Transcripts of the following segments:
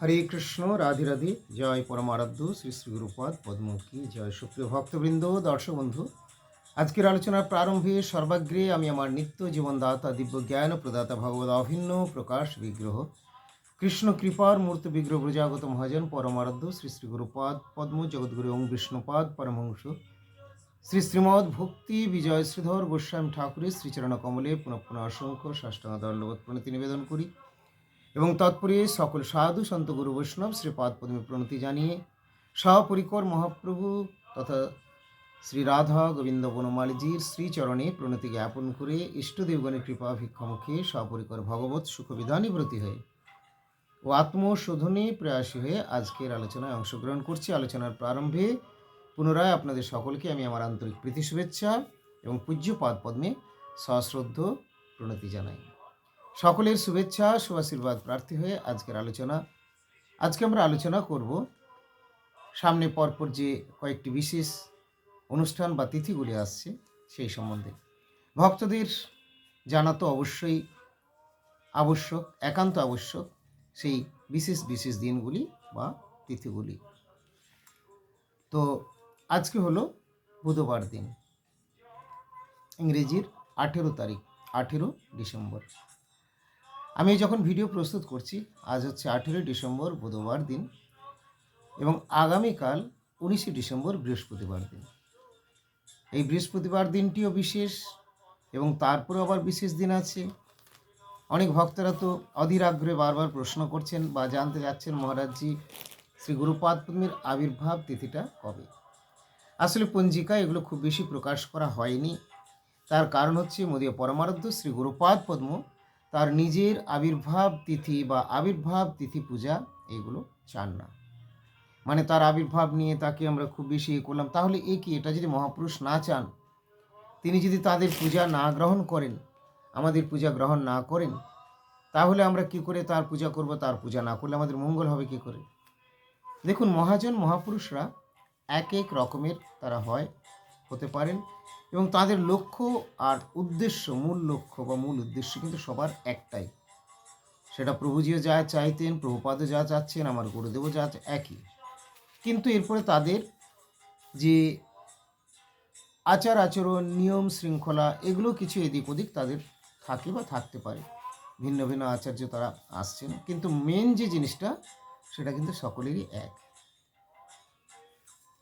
হরে কৃষ্ণ, রাধে রাধে, জয় পরমারাধ্য, শ্রী শ্রী গুরুপদ, পদ্মমুখী, জয় সুপ্রিয় ভক্তবৃন্দ, দর্শক বন্ধু। আজকের আলোচনার প্রারম্ভে সর্বাগ্রে আমি আমার নিত্য জীবনদাতা দিব্য জ্ঞান প্রদাতা ভগবত অভিন্ন, প্রকাশ, বিগ্রহ, কৃষ্ণ কৃপার মূর্ত বিগ্রহ প্রজাগত মহাজন, পরমারাধ্য, শ্রী শ্রী গুরুপদ, পদ্ম জগৎগুরু ওং বিষ্ণুপাদ, পরমহংস। শ্রী শ্রীমদ ভক্তি বিজয় শ্রীধর গোস্বামী ঠাকুরের শ্রীচরণ কমলে পুনঃ পুনঃ অসংখ্য সাষ্টাঙ্গ দণ্ডবোধ প্রণতি নিবেদন করি। এবং তৎপরে সকল সাধু সন্ত গুরু বৈষ্ণব শ্রীপাদ পদ্মে প্রণতি জানিয়ে সপরিকর মহাপ্রভু তথা শ্রী রাধা গোবিন্দ বনমালীজির শ্রীচরণে প্রণতি জ্ঞাপন করে ইষ্টদেবগণের কৃপা ভিক্ষামুখে সপরিকর ভগবত সুখবিধানী ব্রতী হয়ে ও আত্মশোধনে প্রয়াসী হয়ে আজকের আলোচনায় অংশগ্রহণ করছি। আলোচনার প্রারম্ভে পুনরায় আপনাদের সকলকে আমি আমার আন্তরিক প্রীতি শুভেচ্ছা এবং পূজ্য পাদ পদ্মে সশ্রদ্ধ প্রণতি জানাই। সকলের শুভেচ্ছা, শুভাশীর্বাদ, প্রার্থী হয়ে আজকের আলোচনা। আজকে আমরা আলোচনা করব সামনে পরপর যে কয়েকটি বিশেষ অনুষ্ঠান বা তিথিগুলি আসছে সেই সম্বন্ধে। ভক্তদের জানা তো অবশ্যই আবশ্যক, একান্ত আবশ্যক সেই বিশেষ বিশেষ দিনগুলি বা তিথিগুলি। তো আজকে হলো বুধবার দিন, ইংরেজির আঠেরো তারিখ, আঠেরো ডিসেম্বর। আমি যখন ভিডিও প্রস্তুত করছি, আজ হচ্ছে আঠেরোই ডিসেম্বর, বুধবার দিন এবং আগামীকাল উনিশে ডিসেম্বর বৃহস্পতিবার দিন। এই বৃহস্পতিবার দিনটিও বিশেষ এবং তারপরে আবার বিশেষ দিন আছে। অনেক ভক্তরা তো অধীর আগ্রহে বারবার প্রশ্ন করছেন বা জানতে যাচ্ছেন, মহারাজজি, শ্রী গুরুপাদ আবির্ভাব তিথিটা কবে? আসলে পঞ্জিকা এগুলো খুব বেশি প্রকাশ করা হয়নি। তার কারণ হচ্ছে, মোদীয় পরমারাধ্য শ্রী গুরুপাদ পদ্ম তার নিজের আবির্ভাব তিথি বা আবির্ভাব তিথি পূজা এগুলো চান না। মানে তার আবির্ভাব নিয়ে তাকে আমরা খুব বেশি ইয়ে করলাম। তাহলে এ কি? এটা যদি মহাপুরুষ না চান, তিনি যদি তাদের পূজা না গ্রহণ করেন, আমাদের পূজা গ্রহণ না করেন, তাহলে আমরা কি করে তার পূজা করব, তার পূজা না করলে আমাদের মঙ্গল হবে কি করে? দেখুন, মহাজন মহাপুরুষরা এক এক রকমের তারা হয়, হতে পারেন এবং তাদের লক্ষ্য আর উদ্দেশ্য, মূল লক্ষ্য বা মূল উদ্দেশ্য কিন্তু সবার একটাই। সেটা প্রভুজিও যা চাইতেন প্রভুপাদও যা চাচ্ছেন, আমার গুরুদেবও যা একই। কিন্তু এরপরে তাদের যে আচার আচরণ, নিয়ম শৃঙ্খলা, এগুলো কিছু এদিক ওদিক তাদের থাকে বা থাকতে পারে। ভিন্ন ভিন্ন আচার্য তারা আসছেন। কিন্তু মেন যে জিনিসটা, সেটা কিন্তু সকলেরই এক।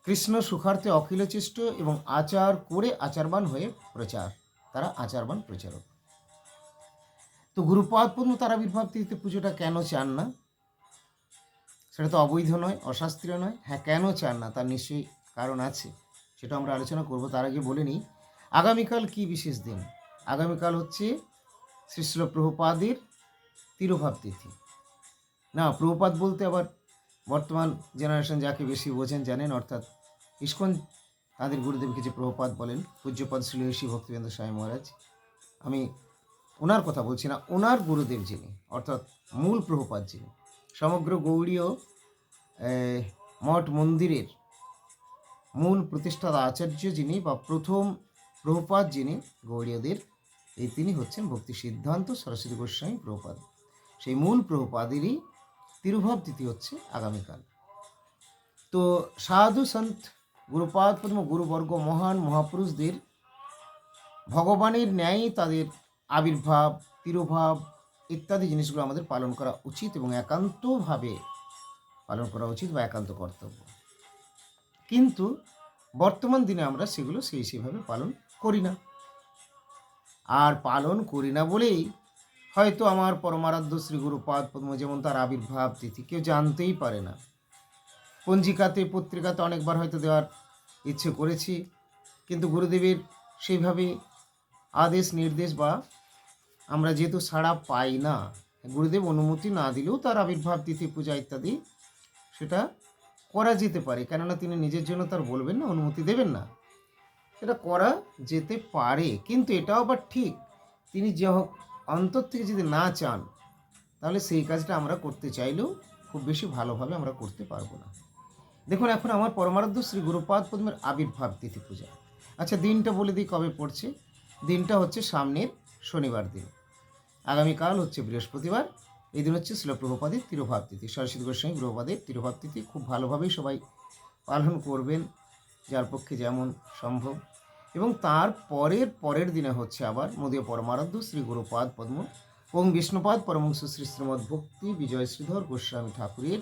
কৃষ্ণ সুখার্থে অখিলচেষ্ট এবং আচার করে আচারবান হয়ে প্রচার। তারা আচারবান প্রচারক। তো গুরুপাদ পদ্ম তার আবির্ভাব তিথিতে পুজোটা কেন চান না? সেটা তো অবৈধ নয়, অশাস্ত্রীয় নয়। হ্যাঁ কেন চান না? তার নিশ্চয়ই কারণ আছে। সেটা আমরা আলোচনা করব, তার আগে বলে নিই, আগামীকাল কি বিশেষ দিন? আগামীকাল হচ্ছে শ্রীশ্ল প্রভুপাদের তিরোভাব তিথি। না, প্রভুপাদ বলতে আবার বর্তমান জেনারেশন যাকে বেশি বোঝেন, জানেন, অর্থাৎ ইস্কন, তাদের গুরুদেবকে যে প্রভুপাদ বলেন, পূজ্যপদ শ্রীহর্ষি ভক্তিবেন্দ্র স্বামী মহারাজ, আমি ওনার কথা বলছি না, ওনার গুরুদেব যিনি, অর্থাৎ মূল প্রভুপাদ যিনি, সমগ্র গৌড়ীয় মঠ মন্দিরের মূল প্রতিষ্ঠাতা আচার্য যিনি বা প্রথম প্রভুপাদ যিনি, গৌড়ীয়দের এই তিনি হচ্ছেন ভক্তি সিদ্ধান্ত সরস্বতী গোস্বামী প্রভুপাদ। সেই মূল প্রভুপাদেরই তিরুভাব তিথি হচ্ছে আগামীকাল। তো সাধু সন্ত গুরুপাদ পদ্ম গুরুবর্গ মহান মহাপুরুষদের ভগবানের ন্যায় তাদের আবির্ভাব, তিরোভাব ইত্যাদি জিনিসগুলো আমাদের পালন করা উচিত এবং একান্তভাবে পালন করা উচিত বা একান্ত কর্তব্য। কিন্তু বর্তমান দিনে আমরা সেগুলো সেই সেভাবে পালন করি না। আর পালন করি না বলেই হয়তো আমার পরমারাধ্য শ্রী গুরুপাদ পদ্ম যেমন তার আবির্ভাব তিথি কেউ জানতেই পারে না। পঞ্জিকাতে, পত্রিকাতে অনেকবার হয়তো দেওয়ার ইচ্ছে করেছি। কিন্তু গুরুদেবের সেইভাবে আদেশ, নির্দেশ বা আমরা যেহেতু সাড়া পাই না, গুরুদেব অনুমতি না দিলেও তার আবির্ভাব, তিথি, পূজা ইত্যাদি সেটা করা যেতে পারে। কেননা তিনি নিজের জন্য তার বলবেন না, অনুমতি দেবেন না। সেটা করা যেতে পারে, কিন্তু এটাও আবার ঠিক। তিনি যে হোক অন্তর থেকে যদি না চান, তাহলে সেই কাজটা আমরা করতে চাইলেও খুব বেশি ভালোভাবে আমরা করতে পারব না। দেখুন, এখন আমার পরমারাধ্য শ্রী গুরুপাদ পদ্মের আবির্ভাব তিথি পূজা। আচ্ছা দিনটা বলে দিই কবে পড়ছে? দিনটা হচ্ছে সামনের শনিবার দিন। আগামীকাল হচ্ছে বৃহস্পতিবার, এই দিন হচ্ছে শিল প্রভুপাদের তিরোভাব তিথি। সরস্বতী গোস্বামী প্রভুপাদের তিরোভাব তিথি খুব ভালোভাবেই সবাই পালন করবেন, যার পক্ষে যেমন সম্ভব। এবং তার পরের পরের দিনে হচ্ছে আবার মোদীয় পরমারাধ্য শ্রী গুরুপাদ পদ্ম এবং বিষ্ণুপাদ পরমংশ শ্রী শ্রীমদ ভক্তি বিজয় শ্রীধর গোস্বামী ঠাকুরের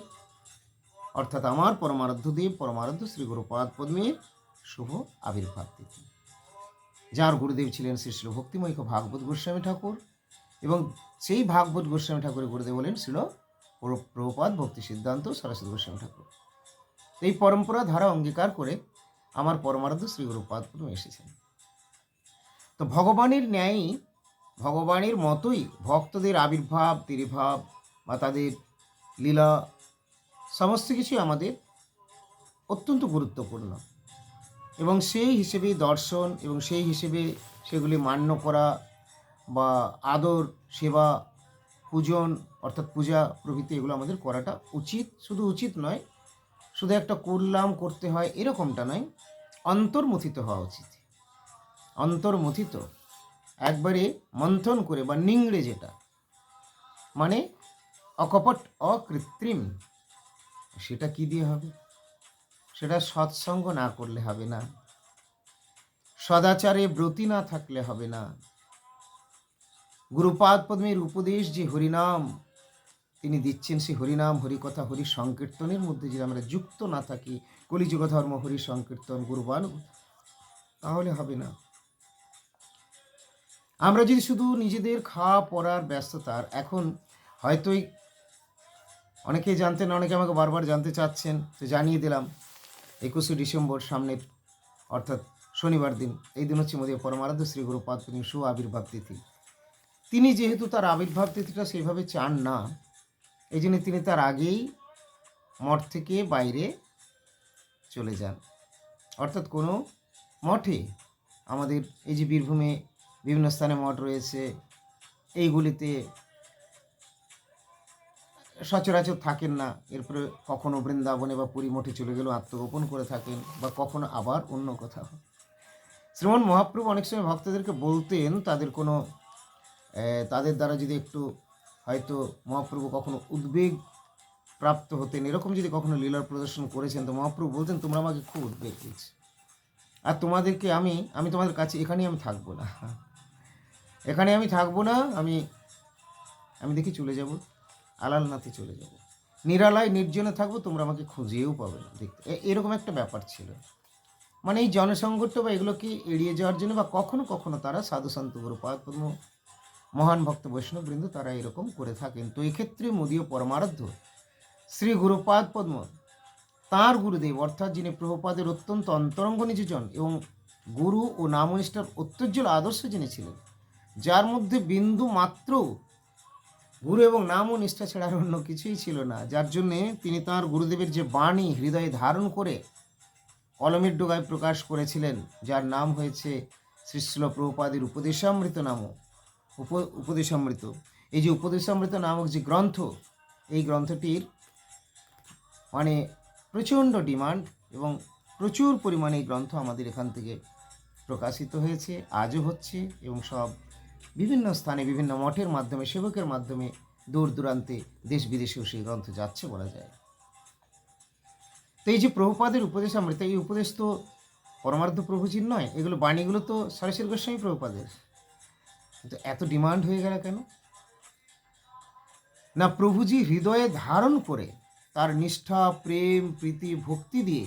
অর্থাৎ আমার পরমারাধ্য দেব, পরমারাধ্য শ্রী গুরুপাদ পদ্মের শুভ আবির্ভাব তিথি। যার গুরুদেব ছিলেন শ্রী শ্রী ভক্তিময় ভাগবত গোস্বামী ঠাকুর এবং সেই ভাগবত গোস্বামী ঠাকুরের গুরুদেব বলেন ছিল প্রভুপাদ ভক্তি সিদ্ধান্ত সরস্বতী গোস্বামী ঠাকুর। এই পরম্পরা ধারা অঙ্গীকার করে আমার পরমারাধ্য শ্রী গুরুপাদ পদ্ম এসেছেন। তো ভগবানের ন্যায়ই ভগবানের মতোই ভক্তদের আবির্ভাব, তিরিভাব বা তাদের লীলা সমস্ত কিছুই আমাদের অত্যন্ত গুরুত্বপূর্ণ। এবং সেই হিসেবে দর্শন এবং সেই হিসেবে সেগুলি মান্য করা বা আদর, সেবা, পূজন অর্থাৎ পূজা প্রভৃতি এগুলো আমাদের করাটা উচিত। শুধু উচিত নয়, শুধু একটা করলাম করতে হয় এরকমটা নয়, অন্তর্মথিত হওয়া উচিত। অন্তর্মথিত, একবারে মন্থন করে বা নিংড়ে যেটা মানে অকপট অকৃত্রিম সেটা কি দিয়ে হবে? সেটা সৎসঙ্গ না করলে হবে না। সদাচারে ব্রতী না থাকলে হবে না। গুরুপাদ পদ্মের উপদেশ যে হরিনাম, তিনি দিচ্ছেন সেই হরিনাম, হরিকথা হরি সংকীর্তনের মধ্যে যদি আমরা যুক্ত না থাকি কলিযুগ ধর্ম হরি সংকীর্তন গুরুবান, তাহলে হবে না। আমরা যদি শুধু নিজেদের খাওয়া পড়ার ব্যস্ততার, এখন হয়তোই অনেকেই জানতেন, অনেকে আমাকে বারবার জানতে চাচ্ছেন, তো জানিয়ে দিলাম, একুশে ডিসেম্বর সামনের, অর্থাৎ শনিবার দিন, এই দিন হচ্ছে মোদী পরমারাধ্য শ্রী গুরুপাদ সু আবির্ভাব তিথি। তিনি যেহেতু তার আবির্ভাব তিথিটা সেইভাবে চান না, এই জন্য তিনি তার আগেই মঠ থেকে বাইরে চলে যান। অর্থাৎ কোনো মঠে আমাদের এই যে বীরভূমে বিভিন্ন স্থানে মঠ রয়েছে, এইগুলিতে সচরাচর থাকেন না। এরপরে কখনো বৃন্দাবনে বা পুরী মঠে চলে গেলেও আত্মগোপন করে থাকেন বা কখনো আবার অন্য কোথাও। শ্রীমন মহাপ্রভু অনেক সময় ভক্তদেরকে বলতেন তাদের কোনো তাদের দ্বারা যদি একটু হয়তো মহাপ্রভু কখনো উদ্বেগ প্রাপ্ত হতেন, এরকম যদি কখনো লীলার প্রদর্শন করেছেন, তো মহাপ্রভু বলতেন, তোমরা আমাকে খুব উদ্বেগ দিচ্ছ আর তোমাদেরকে আমি আমি তোমাদের কাছে, এখানেই আমি থাকব না। এখানে আমি থাকব না, আমি আমি দেখি চলে যাব। আলালনাথে চলে যাব। নিরালায়, নির্জনে থাকব, তোমরা আমাকে খুঁজেও পাবে না। দেখতে এরকম একটা ব্যাপার ছিল। মানে এই জনসংকট বা এগুলোকে এড়িয়ে যাওয়ার জন্য বা কখনো কখনো তারা সাধু সন্ত গুরুপাদ পদ্ম মহান ভক্ত বৈষ্ণববৃন্দ তারা এরকম করে থাকেন। তো এক্ষেত্রে মোদীয় পরমারাধ্য, শ্রী গুরুপাদ পদ্ম তাঁর গুরুদেব, অর্থাৎ যিনি প্রভুপাদের অত্যন্ত অন্তরঙ্গ নিজজন এবং গুরু ও নামনিষ্ঠার অত্যুজ্জ্বল আদর্শ যিনি ছিলেন, যার মধ্যে বিন্দু মাত্র গুরু এবং নাম ও নিষ্ঠা ছাড়া অন্য কিছুই ছিল না। যার জন্যে তিনি তাঁর গুরুদেবের যে বাণী হৃদয়ে ধারণ করে কলমের ডোগায় প্রকাশ করেছিলেন, যার নাম হয়েছে শ্রীশ্ল প্রভুপাদের উপদেশামৃত নাম উপ, উপদেশামৃত। এই যে উপদেশামৃত নামক যে গ্রন্থ, এই গ্রন্থটির মানে প্রচণ্ড ডিমান্ড এবং প্রচুর পরিমাণে এই গ্রন্থ আমাদের এখান থেকে প্রকাশিত হয়েছে, আজও হচ্ছে এবং সব বিভিন্ন স্থানে বিভিন্ন মঠের মাধ্যমে, সেবকের মাধ্যমে দূর দূরান্তে দেশ বিদেশেও সেই গ্রন্থ যাচ্ছে বলা যায়। তো এই যে প্রভুপাদের উপদেশ আমৃত, এই উপদেশ তো পরমার্থ প্রভুজির নয়, এগুলো বাণীগুলো তো সরস্বতী গোস্বামী প্রভুপাদের। কিন্তু এত ডিমান্ড হয়ে গেল কেন? না, প্রভুজি হৃদয়ে ধারণ করে তার নিষ্ঠা, প্রেম, প্রীতি, ভক্তি দিয়ে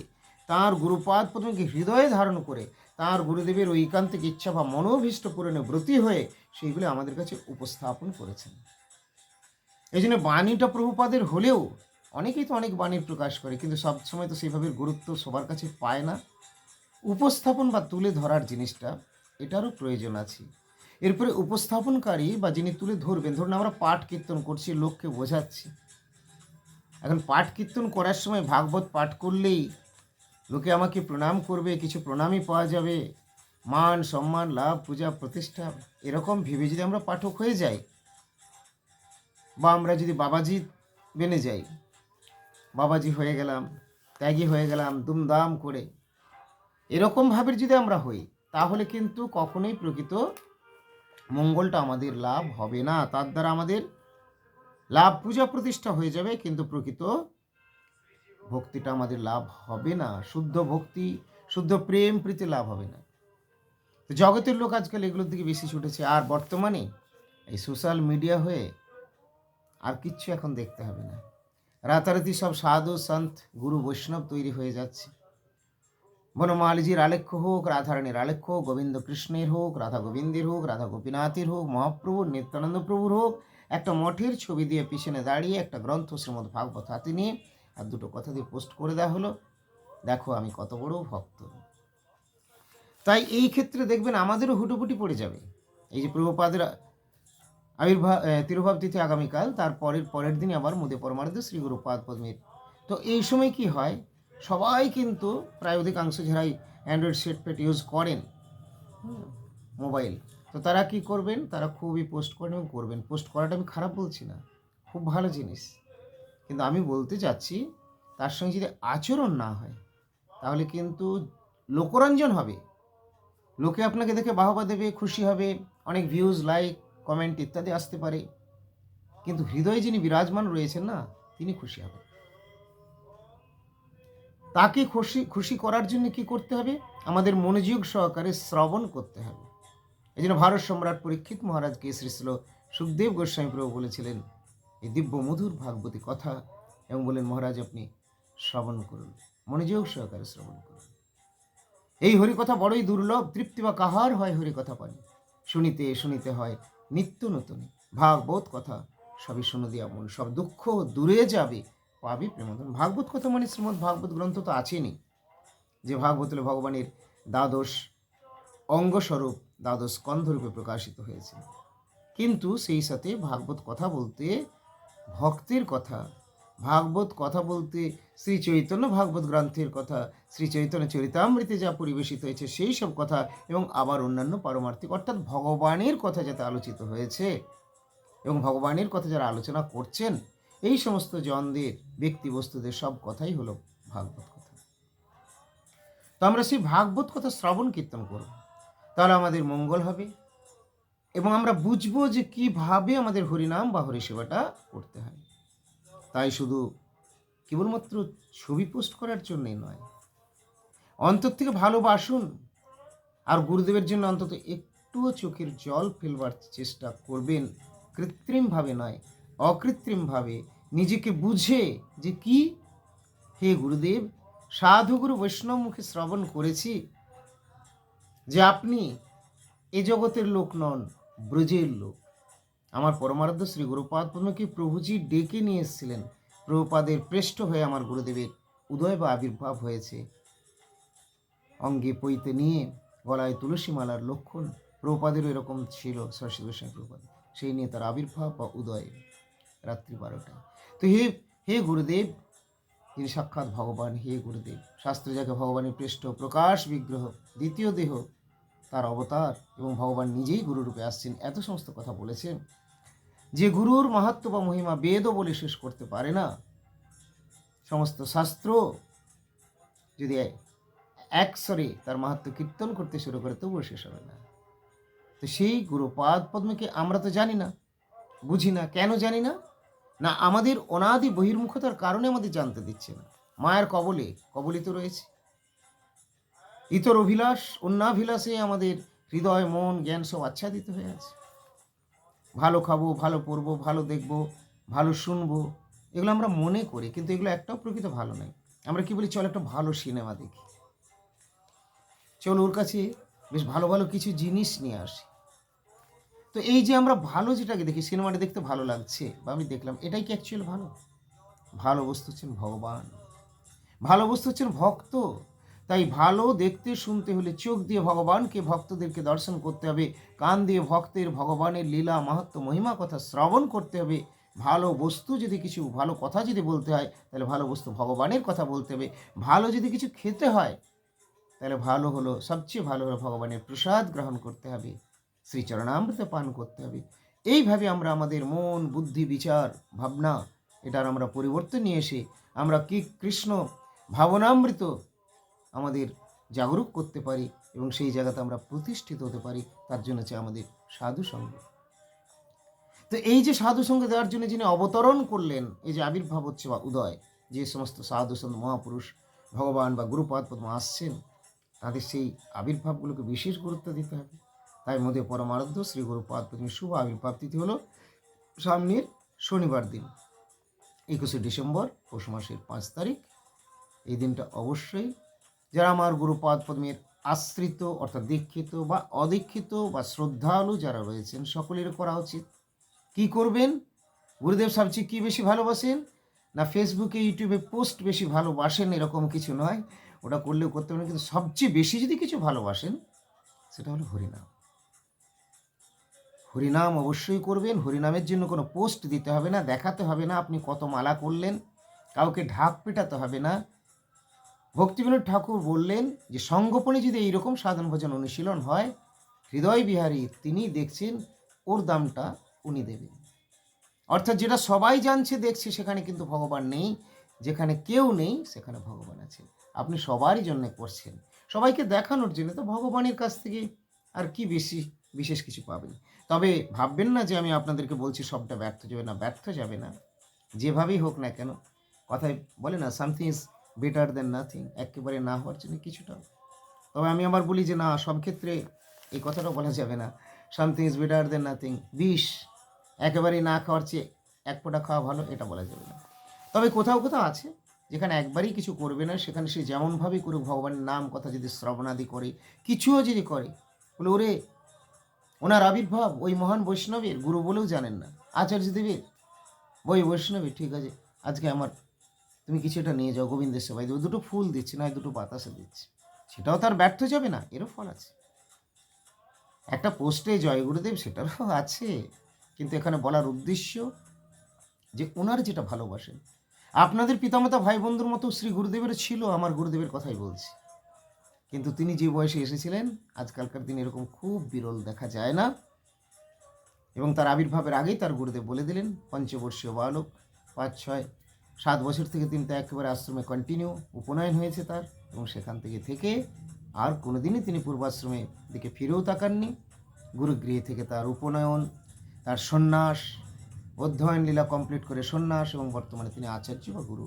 তার গুরুপাদ পদ্মকে হৃদয়ে ধারণ করে তার গুরুদেবের ঐকান্তিক ইচ্ছা বা মনোভীষ্ট পূরণে ব্রতী হয়ে সেইগুলি আমাদের কাছে উপস্থাপন করেছেন। এই জন্য বাণীটা প্রভুপাদের হলেও অনেকেই তো অনেক বাণীর প্রকাশ করে, কিন্তু সবসময় তো সেইভাবে গুরুত্ব সবার কাছে পায় না। উপস্থাপন বা তুলে ধরার জিনিসটা, এটারও প্রয়োজন আছে। এরপরে উপস্থাপনকারী বা যিনি তুলে ধরবেন, ধরুন আমরা পাঠ কীর্তন করছি, লোককে বোঝাচ্ছি। এখন পাঠ কীর্তন করার সময় ভাগবত পাঠ করলেই লোকে আমাকে প্রণাম করবে, কিছু প্রণামই পাওয়া যাবে। মান, সম্মান, লাভ, পূজা, প্রতিষ্ঠা, এরকম ভেবে যদি আমরা পাঠক হয়ে যাই বা আমরা যদি বাবাজি বেনে যাই, বাবাজি হয়ে গেলাম, ত্যাগী হয়ে গেলাম, দুমদাম করে, এরকম ভাবের যদি আমরা হই, তাহলে কিন্তু কখনোই প্রকৃত মঙ্গলটা আমাদের লাভ হবে না। তার দ্বারা আমাদের লাভ, পূজা, প্রতিষ্ঠা হয়ে যাবে, কিন্তু প্রকৃত ভক্তিটা আমাদের লাভ হবে না। শুদ্ধ ভক্তি, শুদ্ধ প্রেম প্রীতি লাভ হবে না। তো জগতের লোক আজকাল এগুলোর দিকে বেশি ছুটেছে। আর বর্তমানে এই সোশ্যাল মিডিয়া হয়ে আর কিচ্ছু এখন দেখতে হবে না। রাতারাতি সব সাধু, সন্ত, গুরু, বৈষ্ণব তৈরি হয়ে যাচ্ছে। বনমালীজির আলেখ্য হোক, রাধারানীর আলেখ্য হোক, গোবিন্দ কৃষ্ণের হোক, রাধা গোবিন্দের হোক, রাধা গোপীনাথের হোক, মহাপ্রভুর, নিত্যানন্দ প্রভুর হোক, একটা মঠের ছবি দিয়ে পিছনে দাঁড়িয়ে একটা গ্রন্থ শ্রীমদ ভাগবত হাতে নিয়ে আর দুটো কথা দিয়ে পোস্ট করে দেওয়া হলো। দেখো আমি কত বড় ভক্ত। তাই এই ক্ষেত্রে দেখবেন আমাদেরও হুটোপুটি পড়ে যাবে। এই যে প্রভুপাদের আবির্ভাব তিরুভাব তিথি আগামীকাল, তার পরের পরের দিনই আবার মুদে পরমার্থ শ্রী গুরুপাদ পদ্মের। তো এই সময় কি হয়, সবাই কিন্তু প্রায় অধিকাংশ যারাই অ্যান্ড্রয়েড সেট পেট ইউজ করেন মোবাইল তো তারা কি করবেন, তারা খুবই পোস্ট করেন এবং করবেন। পোস্ট করাটা আমি খারাপ বলছি না, খুব ভালো জিনিস। কিন্তু আমি বলতে চাচ্ছি, তার সঙ্গে যদি আচরণ না হয়, তাহলে কিন্তু লোকরঞ্জন হবে। লোকে আপনাকে দেখে বাহবা দেবে, খুশি হবে, অনেক ভিউজ লাইক কমেন্ট ইত্যাদি আসতে পারে। কিন্তু হৃদয়ে যিনি বিরাজমান রয়েছেন না, তিনি খুশি হবেন তাকে খুশি খুশি করার জন্য কি করতে হবে? আমাদের মনোযোগ সহকারে শ্রবণ করতে হবে। এই জন্য ভারত সম্রাট পরীক্ষিত মহারাজকে শ্রীশ্ল সুখদেব গোস্বামী প্রভু বলেছিলেন এই দিব্য মধুর ভাগবতী কথা এবং বলেন, মহারাজ, আপনি শ্রবণ করুন। মনোযোগ সহকারে শ্রবণ করুন। এই হরিকথা বড়ই দুর্লভ, তৃপ্তি বা কাহার হয় হরিকথা পানি শুনিতে শুনিতে হয় নিত্য নতুন। ভাগবত কথা সবই শুনে দিয়া মন, সব দুঃখ দূরে যাবে পাবি প্রেমধন ভাগবত কথা মানে শ্রীমদ ভাগবত গ্রন্থ তো আছেনই। যে ভাগবত হলো ভগবানের দ্বাদশ অঙ্গস্বরূপ, দ্বাদশ স্কন্ধরূপে প্রকাশিত হয়েছে। কিন্তু সেই সাথে ভাগবত কথা বলতে ভক্তের কথা, ভাগবত কথা বলতে, শ্রী চৈতন্য ভাগবত গ্রন্থের কথা, শ্রী চৈতন্য চরিতামৃতে যা পরিবেশিত হয়েছে সেই সব কথা এবং আবার অন্যান্য পারমার্থিক, অর্থাৎ ভগবানের কথা যাতে আলোচিত হয়েছে এবং ভগবানের কথা যারা আলোচনা করছেন, এই সমস্ত জনদের, ব্যক্তিবস্তুদের সব কথাই হলো ভাগবত কথা। তো আমরা সেই ভাগবত কথা শ্রবণ কীর্তন করব। তাহলে আমাদের মঙ্গল হবে। এবং আমরা বুঝব যে কীভাবে আমাদের হরিনাম বা হরি সেবাটা করতে হয়। তাই শুধু কেবলমাত্র ছবি পোস্ট করার জন্যই নয়, অন্তর থেকে ভালোবাসুন আর গুরুদেবের জন্য অন্তত একটুও চোখের জল ফেলবার চেষ্টা করবেন। কৃত্রিমভাবে নয়, অকৃত্রিমভাবে নিজেকে বুঝে যে কি? হে গুরুদেব, সাধুগুরু বৈষ্ণব মুখে শ্রবণ করেছি যে আপনি এ জগতের লোক নন ব্রজের লোক। আমার পরমারাধ্য শ্রী গুরুপাদ পদ্মকে প্রভুজি ডেকে নিয়ে এসেছিলেন। প্রভুপাদের পৃষ্ঠ হয়ে আমার গুরুদেবের উদয় বা আবির্ভাব হয়েছে। অঙ্গে পইতে নিয়ে গলায় তুলসী মালার লক্ষণ প্রভুপাদেরও এরকম ছিল সরস্বতী গোস্বামী প্রভুপাদ। সেই নিয়ে তার আবির্ভাব বা উদয় রাত্রি বারোটায় তো হে হে গুরুদেব, তিনি সাক্ষাৎ ভগবান, হে গুরুদেব। শাস্ত্র যাকে ভগবানের পৃষ্ঠ প্রকাশ বিগ্রহ, দ্বিতীয় দেহ তার অবতার এবং ভগবান নিজেই গুরুরূপে আসছেন, এত সমস্ত কথা বলেছেন। যে গুরুর মাহাত্ম বা মহিমা বেদও বলে শেষ করতে পারে না। সমস্ত শাস্ত্র যদি এক স্বরে তার মাহাত্ম কীর্তন করতে শুরু করে, তবুও শেষ হবে না। তো সেই গুরুপাদ পদ্মকে আমরা তো জানি না, বুঝি না, কেন জানি না? না, আমাদের অনাদি বহির্মুখতার কারণে আমাদের জানতে দিচ্ছে না। মায়ের কবলে, কবলিত রয়েছে। ইতর অভিলাষ অন্যাভিলাষে আমাদের হৃদয়, মন, জ্ঞান সব আচ্ছাদিত হয়ে আছে। ভালো খাব, ভালো পরবো, ভালো দেখব, ভালো শুনব, এগুলো আমরা মনে করি, কিন্তু এগুলো একটাও প্রকৃত ভালো নয়। আমরা কি বলি, চল একটা ভালো সিনেমা দেখি। চল ওর কাছে বেশ ভালো ভালো কিছু জিনিস নিয়ে আসি। তো এই যে আমরা ভালো যেটাকে দেখি, সিনেমাটা দেখতে ভালো লাগছে, বা আমি দেখলাম, এটাই কি অ্যাকচুয়াল ভালো? ভালো বস্তু হচ্ছেন ভগবান। ভালো বস্তু হচ্ছেন ভক্ত। তাই ভালো দেখতে শুনতে হলে চোখ দিয়ে ভগবানকে, ভক্তদেরকে দর্শন করতে হবে। কান দিয়ে ভক্তের ভগবানের লীলা, মাহাত্ম, মহিমা কথা শ্রবণ করতে হবে। ভালো বস্তু যদি কিছু, ভালো কথা যদি বলতে হয়, তাহলে ভালো বস্তু ভগবানের কথা বলতে হবে। ভালো যদি কিছু খেতে হয়, তাহলে ভালো হলো, সবচেয়ে ভালো হলো ভগবানের প্রসাদ গ্রহণ করতে হবে। শ্রীচরণামৃত পান করতে হবে। এইভাবে আমরা আমাদের মন, বুদ্ধি, বিচার, ভাবনা, এটার আমরা পরিবর্তন নিয়ে এসে আমরা কি কৃষ্ণ ভাবনামৃত আমাদের জাগরুক করতে পারি এবং সেই জায়গাতে আমরা প্রতিষ্ঠিত হতে পারি, তার জন্য চাই আমাদের সাধু সঙ্গ। তো এই যে সাধু সঙ্গ দেওয়ার জন্য যিনি অবতরণ করলেন, এই যে আবির্ভাব হচ্ছে বা উদয়, যে সমস্ত সাধু সন্ত, মহাপুরুষ, ভগবান বা গুরুপাদ পদ্ম আসছেন, তাদের সেই আবির্ভাবগুলোকে বিশেষ গুরুত্ব দিতে হবে। তাই মধ্যে পরমারাধ্য শ্রী গুরুপাদ পদ্মের শুভ আবির্ভাব তিথি হলো সামনের শনিবার দিন, একুশে ডিসেম্বর পৌষ মাসের পাঁচ তারিখ। এই দিনটা অবশ্যই যারা আমার গুরুপাদ পদ্মের আশ্রিত অর্থাৎ দীক্ষিত বা অদীক্ষিত বা শ্রদ্ধালু যারা রয়েছেন, সকলের করা উচিত। কি করবেন? গুরুদেব সবচেয়ে কী বেশি ভালোবাসেন? না ফেসবুকে ইউটিউবে পোস্ট বেশি ভালোবাসেন এরকম কিছু নয়? ওটা করলেও করতে পারেন, কিন্তু সবচেয়ে বেশি যদি কিছু ভালোবাসেন, সেটা হলো হরিনাম। হরিনাম অবশ্যই করবেন। হরিনামের জন্য কোনো পোস্ট দিতে হবে না, দেখাতে হবে না আপনি কত মালা করলেন, কাউকে ঢাক পেটাতে হবে না। ভক্তিবিনোদ ঠাকুর বললেন যে, সঙ্গোপনে যদি এইরকম সাধন ভজন অনুশীলন হয়, হৃদয় বিহারী তিনি দেখছেন ওর দামটা উনি দেবেন। অর্থাৎ যেটা সবাই জানছে, দেখছে, সেখানে কিন্তু ভগবান নেই। যেখানে কেউ নেই, সেখানে ভগবান আছে। আপনি সবারই জন্য করছেন। সবাইকে দেখানোর জন্য তো ভগবানের কাছ থেকে আর কি বেশি, বিশেষ কিছু পাবেন। তবে ভাববেন না যে, আমি আপনাদেরকে বলছি সবটা ব্যর্থ যাবে না, ব্যর্থ যাবে না। যেভাবেই হোক না কেন, কথায় বলে না something is better than nothing একেবারে না হওয়ার জন্য কিছুটা। তবে আমি আবার বলি যে না, সব ক্ষেত্রে এই কথাটা বলা যাবে না। Something is better than nothing বিষ একেবারেই না খাওয়ার চেয়ে এক ফোঁটা খাওয়া ভালো, এটা বলা যাবে না। তবে কোথাও কোথাও আছে, যেখানে একবারই কিছু করবে না, সেখানে সে যেমনভাবেই করুক, ভগবানের নাম কথা যদি শ্রবণাদি করে, কিছুও যদি করে, বলে, ওরে, ওনার আবির্ভাব ওই মহান বৈষ্ণবের, গুরু বলেও জানেন না। আচার্য দেবের ওই বৈষ্ণবের, ঠিক আছে, আজকে আমার তুমি কিছু এটা নিয়ে যাও গোবিন্দের সেবাই দেবো, দুটো ফুল দিচ্ছি না দুটো বাতাসে দিচ্ছি। সেটাও তার ব্যর্থ যাবে না, এরও ফল আছে। একটা পোস্টে জয় গুরুদেব সেটারও আছে, কিন্তু এখানে বলার উদ্দেশ্য যে ওনার যেটা ভালোবাসেন। আপনাদের পিতামাতা ভাই বন্ধুর মতো শ্রী গুরুদেবের ছিল, আমার গুরুদেবের কথাই বলছি। কিন্তু তিনি যে বয়সে এসেছিলেন, আজকালকার দিনে এরকম খুব বিরল দেখা যায় না। এবং তার আবির্ভাবের আগেই তার গুরুদেব বলে দিলেন, পঞ্চবর্ষীয় বালক, পাঁচ, ছয় সাত বছর থেকে তিনি তো একেবারে আশ্রমে কন্টিনিউ উপনয়ন হয়েছে তার এবং সেখান থেকে থেকে আর কোনোদিনই তিনি পূর্বাশ্রমে দিকে ফিরেও তাকাননি। গুরুগৃহে থেকে তার উপনয়ন, তার সন্ন্যাস, অধ্যয়ন লীলা কমপ্লিট করে সন্ন্যাস এবং বর্তমানে তিনি আচার্য বা গুরু,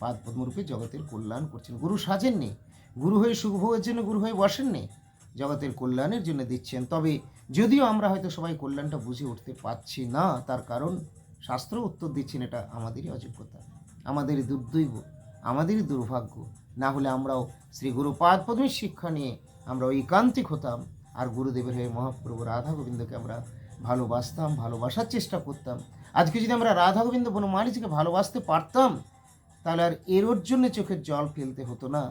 পাদ পদ্মরূপে জগতের কল্যাণ করছেন। গুরু সাজেননি, গুরু হয়ে সুখভোগের জন্য গুরু হয়ে বসেননি, জগতের কল্যাণের জন্য দিচ্ছেন। তবে যদিও আমরা হয়তো সবাই কল্যাণটা বুঝে উঠতে পারছি না, তার কারণ শাস্ত্র উত্তর দিচ্ছেন, এটা আমাদেরই অযোগ্যতা। আমাদেরই দুর্দৈব আমাদেরই দুর্ভাগ্য। না হলে আমরাও শ্রী গুরুপাদ পদ্মের শিক্ষা নিয়ে আমরা ঐকান্তিক হতাম আর গুরুদেবের হয়ে মহাপ্রভু রাধা গোবিন্দকে আমরা ভালোবাসতাম, ভালোবাসার চেষ্টা করতাম। আজকে যদি আমরা রাধা গোবিন্দ বনমালীজিকে ভালোবাসতে পারতাম, তাহলে আর এরোর জন্য চোখের জল ফেলতে হতো না।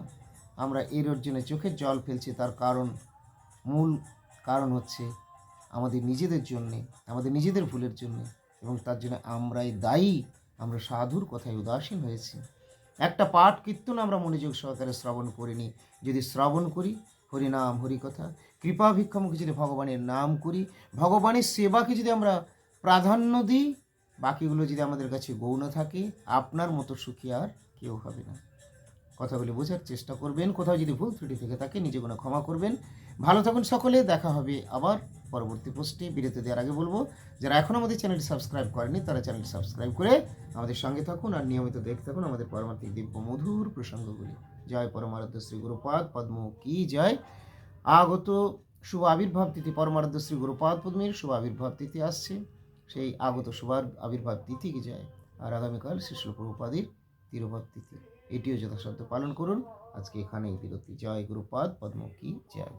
আমরা এরোর জন্য চোখের জল ফেলছি, তার কারণ, মূল কারণ হচ্ছে আমাদের নিজেদের জন্যে, আমাদের নিজেদের ভুলের জন্যে এবং তার জন্য আমরাই দায়ী। আমরা সাধুর কথায় উদাসীন হয়েছি। একটা পাঠ কীর্তন আমরা মনোযোগ সহকারে শ্রবণ করিনি। যদি শ্রবণ করি, হরিনাম, হরিকথা, কৃপা ভিক্ষামুখী যদি ভগবানের নাম করি, ভগবানের সেবাকে যদি আমরা প্রাধান্য দিই, বাকিগুলো যদি আমাদের কাছে গৌণ থাকে, আপনার মতো সুখী আর কেউ হবে না। কথাগুলি বোঝার চেষ্টা করবেন। কোথাও যদি ভুল ত্রুটি থেকে থাকে, নিজে কোনো ক্ষমা করবেন। ভালো থাকুন সকলে, দেখা হবে আবার। পরবর্তী পোস্টে বিরতি দেওয়ার আগে বলব, যারা এখনও আমাদের চ্যানেলটি সাবস্ক্রাইব করেনি তারা চ্যানেলটি সাবস্ক্রাইব করে আমাদের সঙ্গে থাকুন আর নিয়মিত দেখতে থাকুন আমাদের পরমার্থিক দিব্য মধুর প্রসঙ্গগুলি। জয় পরমারাধ্য শ্রী গুরুপাদ, পদ্ম কি জয়। আগত শুভ আবির্ভাব তিথি, পরমারাধ্য শ্রী গুরুপাদ পদ্মের শুভ আবির্ভাব তিথি আসছে। সেই আগত শুভ আবির্ভাব তিথি কি যায় আর আগামীকাল শিশু প্রভুপাদির তিরুভাব তিথি। এটিও যথাসাধ্য পালন করুন। আজকে এখানেই বিরতি। জয় গুরুপাদ, পদ্ম কি জয়।